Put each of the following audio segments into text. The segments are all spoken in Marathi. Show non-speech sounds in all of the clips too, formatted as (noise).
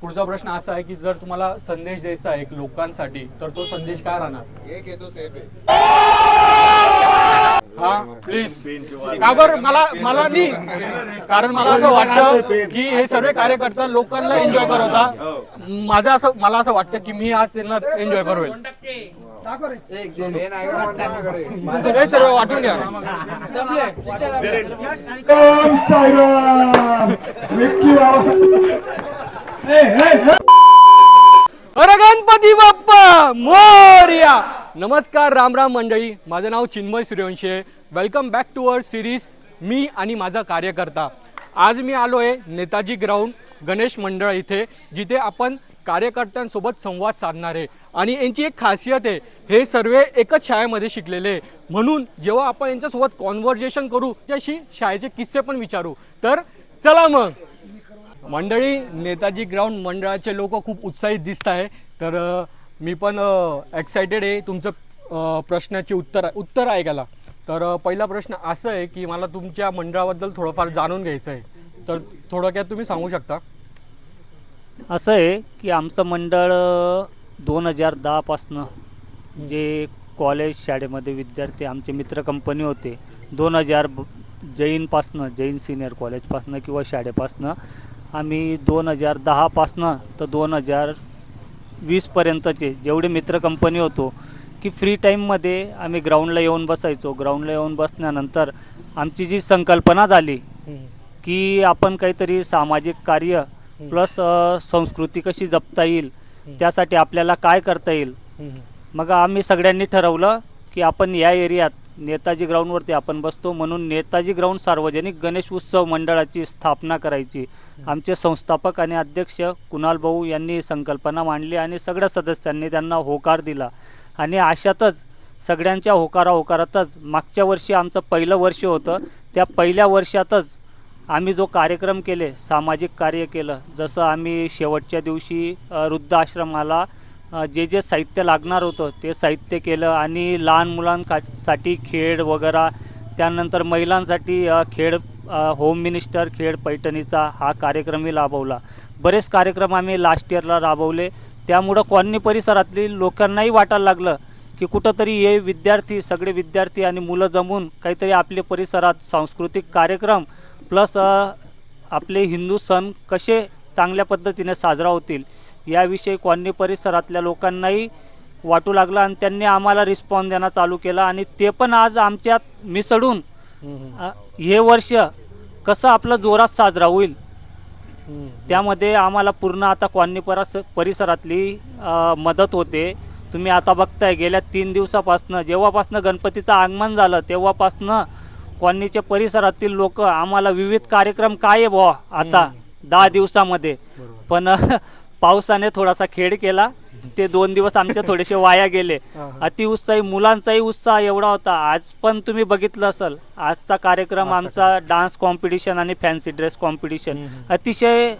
पुढचा प्रश्न असा आहे की जर तुम्हाला संदेश द्यायचा आहे लोकांसाठी तर तो संदेश काय राहणार? एक येतो सेफ हा प्लीज का बरं? मला मला नाही. कारण मला असं वाटतं की हे सर्व कार्यकर्ता लोकांना एन्जॉय करवता. माझं असं मला असं वाटतं की मी आज त्यांना एन्जॉय करू सर्व वाटून घ्या ओम साईराम विक्की अरे गणपती बाप्पा मोर्या. नमस्कार राम राम मंडळी. माझं नाव चिन्मय सूर्यवंशी आहे. Welcome back to our series मी आणि माझा कार्यकर्ता. आज मी आलो आहे नेताजी ग्राउंड गणेश मंडळ इथे जिथे आपण कार्यकर्त्यांसोबत संवाद साधणार. आहे आणि यांची एक खासियत आहे हे सर्व एकच शाळेमध्ये शिकलेले. आहे. म्हणून जेव्हा आपण यांच्यासोबत कॉन्व्हर्जेशन करू त्याशी शाळेचे किस्से पण विचारू. तर चला मग. मंडळी नेताजी ग्राउंड मंडळाचे लोक खूप उत्साहित दिसत आहे. तर मी पण एक्सायटेड आहे तुमचं प्रश्नाची उत्तर उत्तर ऐकायला. तर पहिला प्रश्न असं आहे की मला तुमच्या मंडळाबद्दल थोडंफार जाणून घ्यायचं आहे. तर थोडक्यात तुम्ही सांगू शकता. असं आहे की आमचं मंडळ दोन हजार दहापासनं जे कॉलेज शाळेमध्ये विद्यार्थी आमचे मित्र कंपनी होते दोन हजार जैनपासनं जैन सिनियर कॉलेजपासनं किंवा शाळेपासनं आम्ही दोन हजार दहापासनं तर दोन हजार वीसपर्यंतचे जेवढे मित्र कंपनी होतो की फ्री टाईममध्ये आम्ही ग्राउंडला येऊन बसायचो. ग्राउंडला येऊन बसल्यानंतर आमची जी संकल्पना झाली की आपण काहीतरी सामाजिक कार्य प्लस संस्कृती कशी जपता येईल त्यासाठी आपल्याला काय करता येईल? मग आम्ही सगळ्यांनी ठरवलं की आपण या एरियात नेताजी ग्राउंडवरती आपण बसतो. म्हणून नेताजी ग्राउंड सार्वजनिक गणेश उत्सव मंडळाची स्थापना करायची. आमचे संस्थापक आणि अध्यक्ष कुणाल भाऊ यांनी संकल्पना मांडली आणि सगळ्या सदस्यांनी त्यांना होकार दिला. आणि अशातच सगळ्यांच्या होकारा होकारातच मागच्या वर्षी आमचं पहिलं वर्ष होतं. त्या पहिल्या वर्षातच आम्ही जो कार्यक्रम केले सामाजिक कार्य केलं जसं आम्ही शेवटच्या दिवशी वृद्ध आश्रमाला जे जे साहित्य लागणार होतं ते साहित्य केलं आणि लहान मुलांसाठी खेळ वगैरे त्यानंतर महिलांसाठी खेळ होम मिनिस्टर खेळ पैठणीचा हा कार्यक्रमही राबवला. बरेच कार्यक्रम आम्ही लास्ट इयरला राबवले. त्यामुळं कॉलनी परिसरातली लोकांनाही वाटायला लागलं की कुठंतरी हे विद्यार्थी सगळे विद्यार्थी आणि मुलं जमून काहीतरी आपल्या परिसरात सांस्कृतिक कार्यक्रम प्लस आपले हिंदू सण कसे चांगल्या पद्धतीने साजरा होतील याविषयी कॉलनी परिसरातल्या लोकांनाही वाटू लागलं आणि त्यांनी आम्हाला रिस्पॉन्स देणं चालू केला आणि ते पण आज आमच्यात मिसळून हे वर्ष कसं आपलं जोरात साजरा होईल त्यामध्ये आम्हाला पूर्ण आता कॉलनी परस परिसरातली मदत होते. तुम्ही आता बघताय गेल्या तीन दिवसापासनं जेव्हापासनं गणपतीचं आगमन झालं तेव्हापासनं कॉलनीच्या परिसरातील लोक आम्हाला विविध कार्यक्रम काय आहे बुवा आता दहा दिवसामध्ये. पण (laughs) पावसाने थोडासा खेळ केला. ते दोन दिवस आमचे थोडेसे वाया गेले. अतिउत्साही मुलांचाही उत्साह एवढा होता. आज पण तुम्ही बघितलं असेल. आजचा कार्यक्रम आमचा डान्स कॉम्पिटिशन आणि फॅन्सी ड्रेस कॉम्पिटिशन अतिशय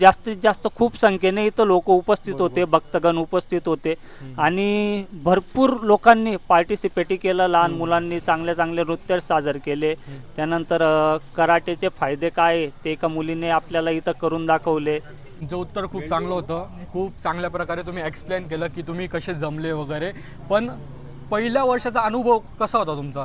जास्तीत जास्त खूप संख्येने इथं लोक उपस्थित होते भक्तगण उपस्थित होते. आणि भरपूर लोकांनी पार्टिसिपेटी केलं लहान मुलांनी चांगले चांगले नृत्य सादर केले. त्यानंतर कराटेचे फायदे काय? ते एका मुलीने आपल्याला इथं करून दाखवले. तुमचं उत्तर खूप चांगलं होतं. खूप चांगल्या प्रकारे तुम्ही एक्सप्लेन केलं की तुम्ही कसे जमले वगैरे. पण पहिल्या वर्षाचा अनुभव कसा होता तुमचा?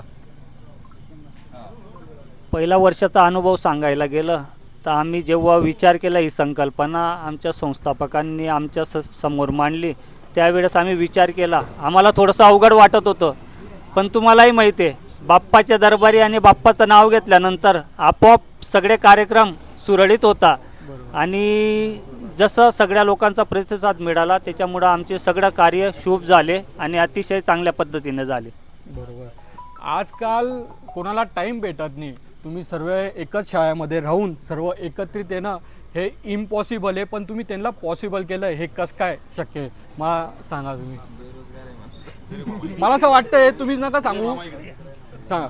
पहिल्या वर्षाचा अनुभव सांगायला गेलं तर आम्ही जेव्हा विचार केला ही संकल्पना आमच्या संस्थापकांनी आमच्या स समोर मांडली त्यावेळेस आम्ही विचार केला. आम्हाला थोडंसं अवघड वाटत होतं पण तुम्हालाही माहिती आहे बाप्पाच्या दरबारी आणि बाप्पाचं नाव घेतल्यानंतर आपोआप सगळे कार्यक्रम सुरळीत होता. आणि जसं सगळ्या लोकांचा प्रतिसाद मिळाला त्याच्यामुळं आमचे सगळं कार्य शुभ झाले आणि अतिशय चांगल्या पद्धतीने झाले. बरोबर. आजकाल कोणाला टाईम भेटत नाही. तुम्ही सर्व एकच शाळेमध्ये राहून सर्व एकत्रित येणं हे इम्पॉसिबल आहे पण तुम्ही त्यांना पॉसिबल केलं हे कसं काय शक्य आहे? मला सांगा तुम्ही. मला असं वाटतंय तुम्हीच नका सांगू. सांगा.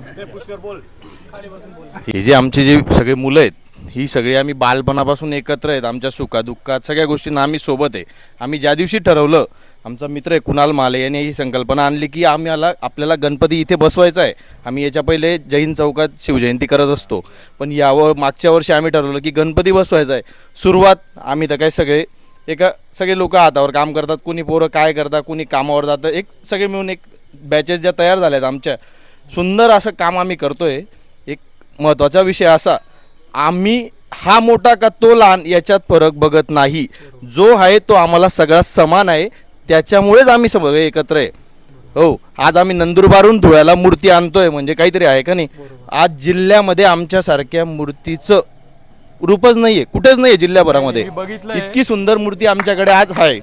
हे जे आमचे जे सगळे मुलं आहेत ही सगळी आम्ही बालपणापासून एकत्र आहेत. आमच्या सुखादुःखात सगळ्या गोष्टींना आम्ही सोबत आहे. आम्ही ज्या दिवशी ठरवलं आमचा मित्र आहे कुणाल माले यांनी ही संकल्पना आणली की आम्हाला आपल्याला गणपती इथे बसवायचा आहे. आम्ही याच्या पहिले जैन चौकात शिवजयंती करत असतो. पण यावर मागच्या वर्षी आम्ही ठरवलं की गणपती बसवायचा आहे. सुरुवात आम्ही तर काय सगळे एका सगळे लोक हातावर काम करतात. कुणी पोरं काय करतात कुणी कामावर जातं एक सगळे मिळून एक बॅचेस ज्या तयार झाल्या आहेत आमच्या. सुंदर असं काम आम्ही करतो आहे एक महत्त्वाचा विषय असा आम्ही हा मोठा का तो लहान याच्यात फरक बघत नाही. जो आहे तो आम्हाला सगळा समान आहे. त्याच्यामुळेच आम्ही सगळे एकत्र आहे. हो आज आम्ही नंदुरबारून धुळ्याला मूर्ती आणतोय म्हणजे काहीतरी आहे का नाही? आज जिल्ह्यामध्ये आमच्यासारख्या मूर्तीचं रूपच नाहीये कुठेच नाहीये जिल्ह्याभरामध्ये. मी बघितलंय. इतकी सुंदर मूर्ती आमच्याकडे आज आहे.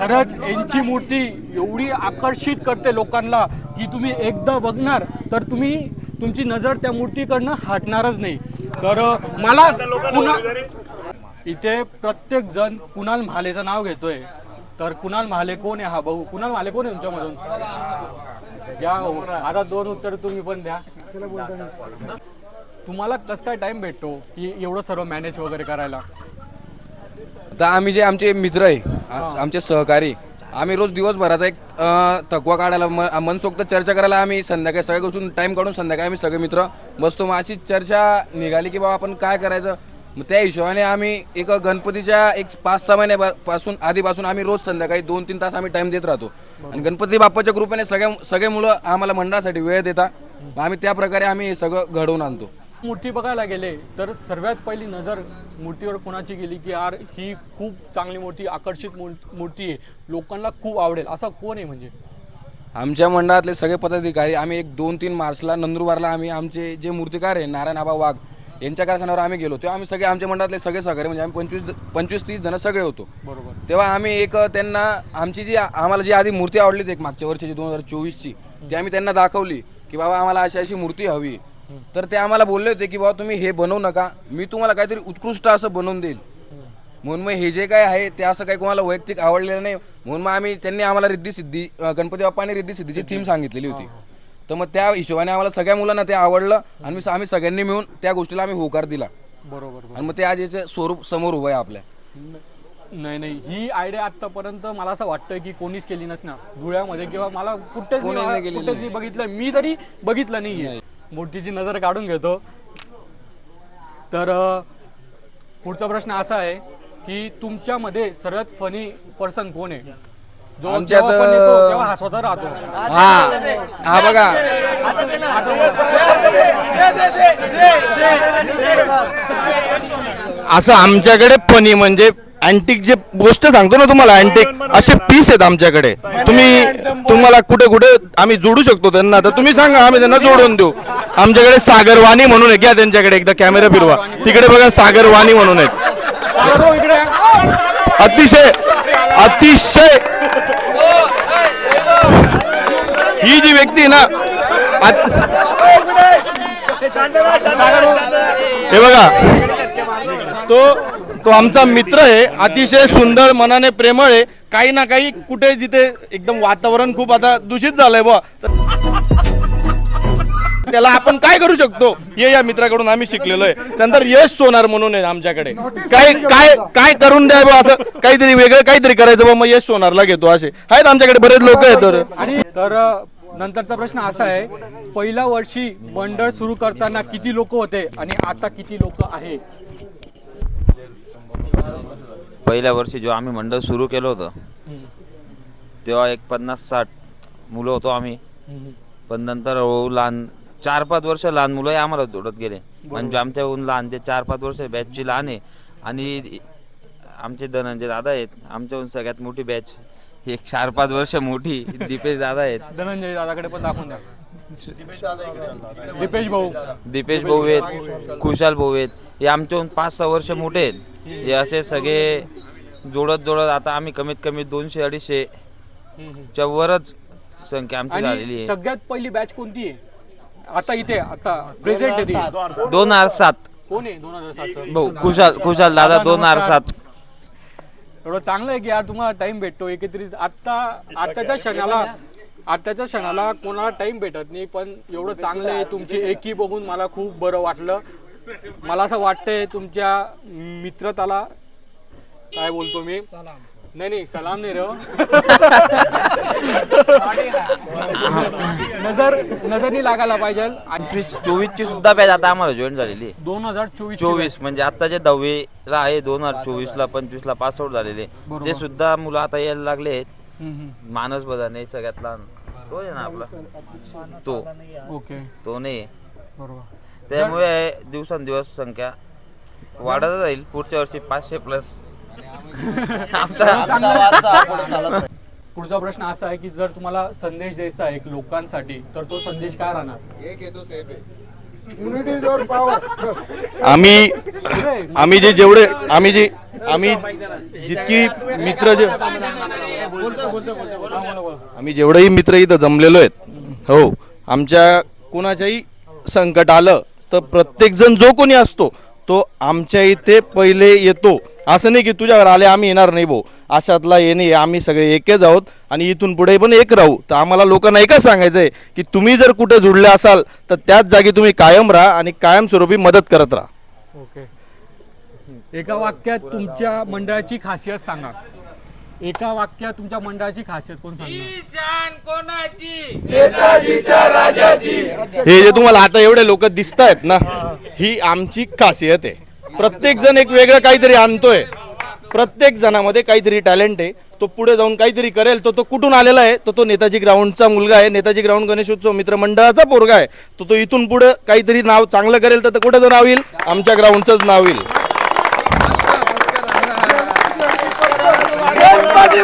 खरंच यांची मूर्ती एवढी आकर्षित करते लोकांना. की तुम्ही एकदा बघणार तर तुम्ही तुमची नजर त्या मूर्तीकडनं हटणारच नाही. तर मला पुन्हा इथे प्रत्येक जण कुणाल महालेचं नाव घेतोय. तर कुणाल महाले कोण आहे हा भाऊ कुणाल महाले कोण आहे तुमच्यामधून? द्या हो. आता दोन उत्तर तुम्ही पण द्या. तुम्हाला कसं काय टाइम भेटतो की एवढं सर्व मॅनेज वगैरे करायला? तर आम्ही जे आमचे मित्र आहे आमचे सहकारी आम्ही रोज दिवसभराचा एक अ, थकवा काढायला म- मनसोक्त चर्चा करायला आम्ही संध्याकाळी सगळ्या गोष्टी टाईम काढून संध्याकाळी आम्ही सगळे मित्र बसतो. मग अशी चर्चा निघाली की बाबा आपण काय करायचं? मग त्या हिशोबाने आम्ही एक गणपतीच्या एक पाच सहा महिन्यापासून आधीपासून आम्ही रोज संध्याकाळी दोन तीन तास आम्ही टाईम देत राहतो. आणि गणपती बाप्पाच्या कृपेने सगळ्या सगळे मुलं आम्हाला मंडळासाठी वेळ देतात. मग आम्ही त्या प्रकारे आम्ही हे सगळं घडवून आणतो. मूर्ती बघायला गेले तर सर्वात पहिली नजर मूर्तीवर कोणाची गेली की यार ही खूप चांगली मूर्ती आकर्षित मूर- मूर्ती आहे. लोकांना खूप आवडेल. असा कोण आहे म्हणजे? आमच्या मंडळातले सगळे पदाधिकारी आम्ही एक दोन तीन मार्चला नंदुरबारला आम्ही आमचे जे मूर्तिकार आहे नारायण आबा वाघ यांच्या कारखान्यावर आम्ही गेलो. तेव्हा आम्ही सगळे आमच्या मंडळातले सगळे सहकारी म्हणजे आम्ही पंचवीस पंचवीस तीस जण सगळे होतो. बरोबर. तेव्हा आम्ही एक त्यांना आमची जी आम्हाला जी आधी मूर्ती आवडली होती एक मागच्या वर्षीची दोन हजार चोवीसची ती आम्ही त्यांना दाखवली की बाबा आम्हाला अशी अशी मूर्ती हवी. तर ते आम्हाला बोलले होते की बाबा तुम्ही हे बनवू नका. मी तुम्हाला काहीतरी उत्कृष्ट असं बनवून देईल. म्हणून मग हे जे काय आहे ते असं काही कोणाला वैयक्तिक आवडलेलं नाही. म्हणून मग आम्ही त्यांनी आम्हाला रिद्धी सिद्धी गणपती बाप्पाने रिद्धी सिद्धीची थीम सांगितलेली होती. तर मग त्या हिशोबाने आम्हाला सगळ्या मुलांना ते आवडलं आणि आम्ही सगळ्यांनी मिळून त्या गोष्टीला आम्ही होकार दिला. बरोबर आणि मग ते आज याचं स्वरूप समोर उभं आहे आपल्या. नाही नाही. ही आयडिया आतापर्यंत मला असं वाटतं की कोणीच केली नसणार. धुळ्यामध्ये किंवा मला कुठेच नाही नाही नाही. बघितलं मी तरी बघितलं नाहीये. मूर्तीची नजर काढून घेतो. तर पुढचा प्रश्न असा आहे की तुमच्यामध्ये सर्वात फनी पर्सन कोण आहे? जो आमच्यात, जेव्हा पण येतो, तेव्हा हसवता राहतो. हा हा बघा. असं आमच्याकडे फनी म्हणजे अँटिक जे गोष्ट सांगतो ना तुम्हाला अँटिक असे पीस आहेत आमच्याकडे. तुम्ही तुम्हाला कुठे कुठे आम्ही जोडू शकतो त्यांना. तर तुम्ही सांगा आम्ही त्यांना जोडून देऊ. आमच्याकडे सागरवाणी म्हणून आहे घ्या त्यांच्याकडे एकदा कॅमेरा फिरवा. तिकडे बघा सागरवाणी म्हणून आहेत अतिशय अतिशय. ही जी व्यक्ती ना हे बघा तो तो आमचा मित्र आहे अतिशय सुंदर मनाने प्रेमळ आहे. काही ना काही कुठे जिथे एकदम वातावरण खूप आता दूषित झालंय बुवा. त्याला आपण काय करू शकतो? हे या मित्राकडून आम्ही शिकलेलो आहे. त्यानंतर यश सोनार म्हणून आहे आमच्याकडे. काय काय काय करून द्या बा असं? काहीतरी वेगळं काहीतरी करायचं बा मग यश सोनारला घेतो असे. आहेत आमच्याकडे बरेच लोक आहेत तर. आणि तर नंतरचा प्रश्न असा आहे पहिल्या वर्षी मंडळ सुरू करताना किती लोक होते आणि आता किती लोक आहे? पहिल्या वर्षी जेव्हा आम्ही मंडळ सुरू केलं होतं तेव्हा एक पन्नास साठ मुलं होतो आम्ही. पण नंतर हळूहळू लहान चार पाच वर्ष लहान मुलंही आम्हाला जोडत गेले. म्हणजे आमच्याहून लहान ते चार पाच वर्ष बॅचची लहान आहे. आणि आमचे धनंजय दादा आहेत. आमच्याहून सगळ्यात मोठी बॅच एक चार पाच वर्ष मोठी दीपेश दादा आहेत. धनंजय दादाकडे पण दाखवून द्या. दीपेश भाऊ. दीपेश भाऊ आहेत खुशाल भाऊ आहेत. हे आमच्याहून पाच सहा वर्ष मोठे आहेत. हे असे सगळे जोडत जोडत आता आम्ही कमीत कमी दोनशे अडीचशे च्या वरच संख्या आमची झालेली आहे. सगळ्यात पहिली बॅच कोणती आहे? आता इथे आता प्रेझेंट आहे ती. दोन हजार सात. कोण आहे? दोन हजार सात. भाऊ खुशाल खुशाल दादा दोन हजार सात. एवढं चांगलं आहे की यार तुम्हाला टाइम भेटतो एकत्रित आता आताच्या क्षणाला आताच्या क्षणाला कोणाला टाइम भेटत नाही पण एवढं चांगलं आहे. तुमची एकी बघून मला खूप बरं वाटलं. मला असं वाटतंय तुमच्या मित्रताला काय बोलतो मी? नाही नाही सलाम नाही रे हो. नजर नजरनी लागायला पाहिजे. आणि पंचवीस चोवीसची सुद्धा बॅच आता आम्हाला जॉईन झालेली. आहे. दोन हजार चोवीस चोवीस म्हणजे आत्ताचे दहावीला आहे दोन हजार चोवीसला पंचवीसला पास आउट झालेले. ते सुद्धा मुलं आता यायला लागले आहेत मानस बदाने सगळ्यात लहान तो आहे ना आपला. तो. ओके. तो नाही बरोबर. त्यामुळे दिवसांदिवस संख्या वाढत जाईल. पुढच्या वर्षी पाचशे प्लस पुढचा प्रश्न असा आहे की जर तुम्हाला संदेश द्यायचा आहे एक लोकांसाठी तर तो संदेश काय राहणार? एक येतो सेफ आहे युनिटी जोर पॉवर आम्ही आम्ही जे जेवढे आम्ही जे आम्ही जितकी मित्र जे आम्ही जेवढेही मित्र इथं जमलेलो आहेत हो आमच्या कुणाच्याही संकट आलं तर प्रत्येक जण जो कोणी असतो तो आमच्या इथे पहिले येतो. असं नाही की तुझ्यावर आले आम्ही येणार नाही भाऊ. अशातला येणे आम्ही सगळे एकच आहोत आणि इथून पुढे पण एक राहू. तर आम्हाला लोकांना एकच सांगायचं आहे की तुम्ही जर कुठे जुडले असाल तर त्याच जागी तुम्ही कायम राहा आणि कायमस्वरूपी मदत करत राहा. ओके. एका वाक्यात तुमच्या मंडळाची खासियत सांगा. एका वाक्यात तुमच्या मंडळाची खासियत कोण सांगा हे जे तुम्हाला आता एवढे लोक दिसत आहेत ना ही. आमची खासियत आहे. प्रत्येक जण एक वेगळं काहीतरी आणतोय. प्रत्येक जणामध्ये काहीतरी टॅलेंट आहे. तो पुढे जाऊन काहीतरी करेल तो तो कुठून आलेला आहे? तो तो नेताजी ग्राउंडचा मुलगा आहे. नेताजी ग्राउंड गणेशोत्सव मित्रमंडळाचा पोरगा आहे. तो तो इथून पुढे काहीतरी नाव चांगलं करेल तर कुठे नाव येईल? आमच्या ग्राउंडचंच नाव येईल.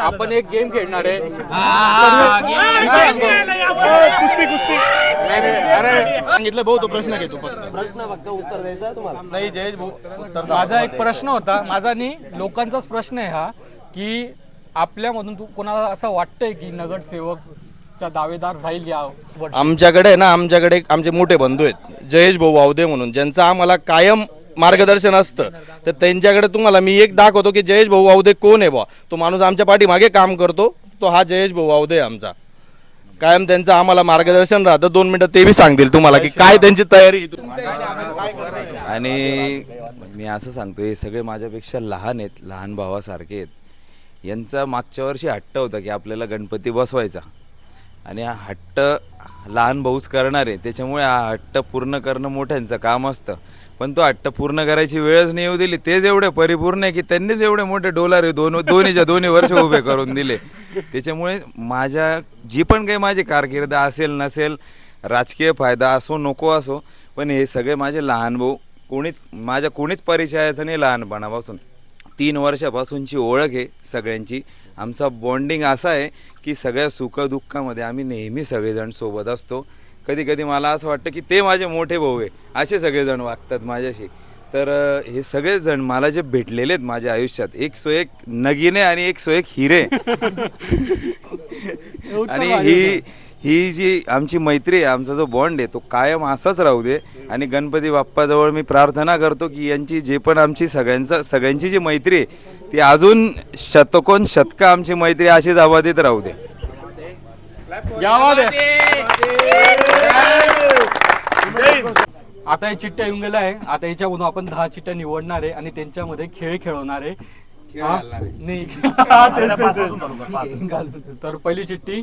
आपण एक गेम खेळणार आहे. अरे. सांगितलं भाऊ तो प्रश्न घेतो प्रश्न फक्त उत्तर द्यायचा तुम्हाला. नाही जयेश भाऊ. उत्तर माझा एक प्रश्न होता. माझा नाही लोकांचाच प्रश्न आहे हा की आपल्यामधून तू कोणाला असं वाटतंय की दावेदार राहील या वर्षी? आमच्याकडे आहे ना आमच्याकडे एक आमचे मोठे बंधू आहेत जयेश भाऊ वावदे म्हणून ज्यांचं आम्हाला कायम मार्गदर्शन असतं. तर त्यांच्याकडे तुम्हाला मी एक दाखवतो की जयेश भाऊ वावदे कोण आहे बा तो माणूस आमच्या पाठीमागे काम करतो तो हा जयेश भाऊ वावदे आहे आमचा. कायम त्यांचं आम्हाला मार्गदर्शन राहतं. दोन मिनिटं ते बी सांगतील तुम्हाला की काय त्यांची तयारी आहे. आणि मी असं सांगतो हे सगळे माझ्यापेक्षा लहान आहेत लहान भावासारखे आहेत. यांचा मागच्या वर्षी हट्ट होता की आपल्याला गणपती बसवायचा. आणि हा हट्ट लहान भाऊच करणार आहे त्याच्यामुळे हा हट्ट पूर्ण करणं मोठ्यांचं काम असतं. पण तो हट्ट पूर्ण करायची वेळच नाही येऊ दिली. तेच एवढे परिपूर्ण आहे की त्यांनीच एवढे मोठे डोलारे दोन दोन्हीच्या दोन्ही वर्ष उभे करून दिले. त्याच्यामुळे माझ्या जी पण काही माझी कारकीर्द असेल नसेल राजकीय फायदा असो नको असो पण हे सगळे माझे लहान भाऊ कोणीच माझ्या कोणीच परिचयाचं नाही लहानपणापासून. तीन वर्षापासूनची ओळख आहे सगळ्यांची. आमचा बॉन्डिंग असा आहे की सगळ्या सुखदुःखामध्ये आम्ही नेहमी सगळेजण सोबत असतो. कधी कधी मला असं वाटतं की ते माझे मोठे भाऊ आहे असे सगळेजण वागतात माझ्याशी. तर हे सगळेजण मला जे भेटलेले आहेत माझ्या आयुष्यात एक सो एक नगिने आणि एक सो एक हिरे. आणि ही ही जी आमची मैत्री आहे आमचा जो बॉन्ड आहे तो कायम असाच राहू दे. आणि गणपती बाप्पाजवळ मी प्रार्थना करतो की यांची जे पण आमची सगळ्यांचा सगळ्यांची जी मैत्री आहे ती अजून शतकोन शतका आमची मैत्री अशीच अबाधित राहू दे. आता हे चिठ्ठ्या येऊन गेल्या आहे आता याच्यामधून आपण दहा चिठ्ठ्या निवडणार आहे आणि त्यांच्यामध्ये खेळ खेळवणार आहे हा? नाही तेच, तेच, तेच. घालतो ते. तर पहिली चिठ्ठी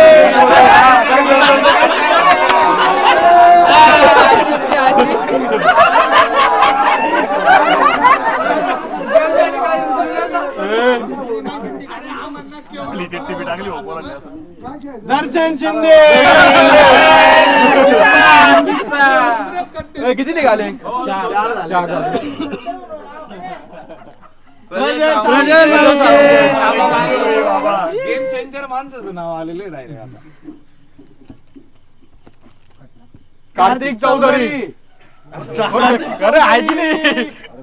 दर्शन शिंदे! किती निघाले? गेम चेंजर माणसाचं नाव डायरेक्ट कार्तिक चौधरी. अरे ऐकली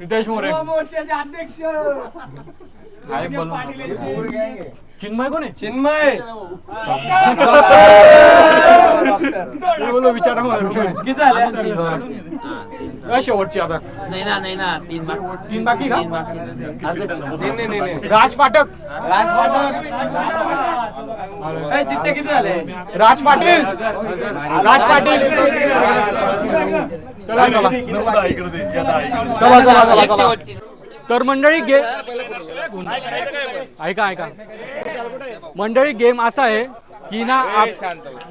रितेश मोरे. काय बोलू? चिन्मय कोण आहे? चिन्मय. मी बोललो विचारा. किती झाले? काय शेवटची आता? नाही ना नाही ना तीन बार तीन बाकी का? तीन बाकी नाही. नाही नाही राज पाठक राज पाठक ए, चिट्टे किती झाले? राज पाटील राज पाटील चला चला. चला चला चला चला. तर मंडळी गे ऐका ऐका. मंडळी गेम असा आहे की ना आप-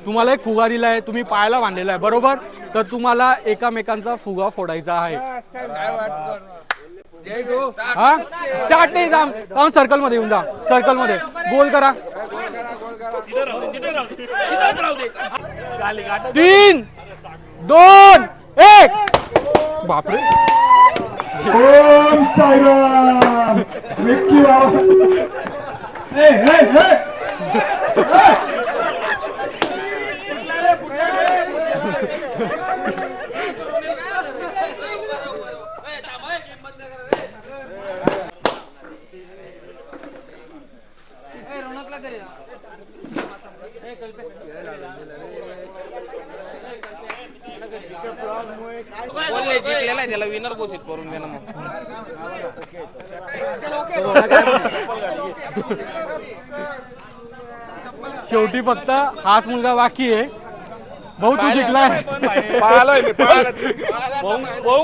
तुम्हाला एक फुगा दिलाय तुम्ही पायाला बांधलेला आहे बरोबर? तर तुम्हाला एकामेकांचा फुगा फोडायचा आहे. हा? चाट नाही जा जाऊन सर्कलमध्ये येऊन जा. सर्कलमध्ये. गोल करा. तीन दोन एक. बापरे. ओम साईराम. जिंकलेला त्याला विनर घोषित करून देणं मग. शेवटी फक्त हाच मुलगा बाकी आहे. भाऊ तू जिंकलाय. पाहिलोय मी पाहिलं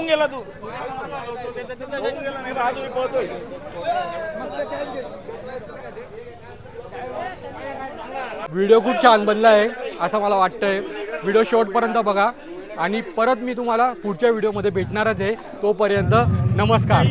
गेला तू. व्हिडिओ खूप छान बनला आहे असं मला वाटतंय. व्हिडिओ शेवटपर्यंत बघा. आणि परत मी तुम्हाला पुढच्या व्हिडिओमध्ये भेटणारच आहे. तोपर्यंत नमस्कार.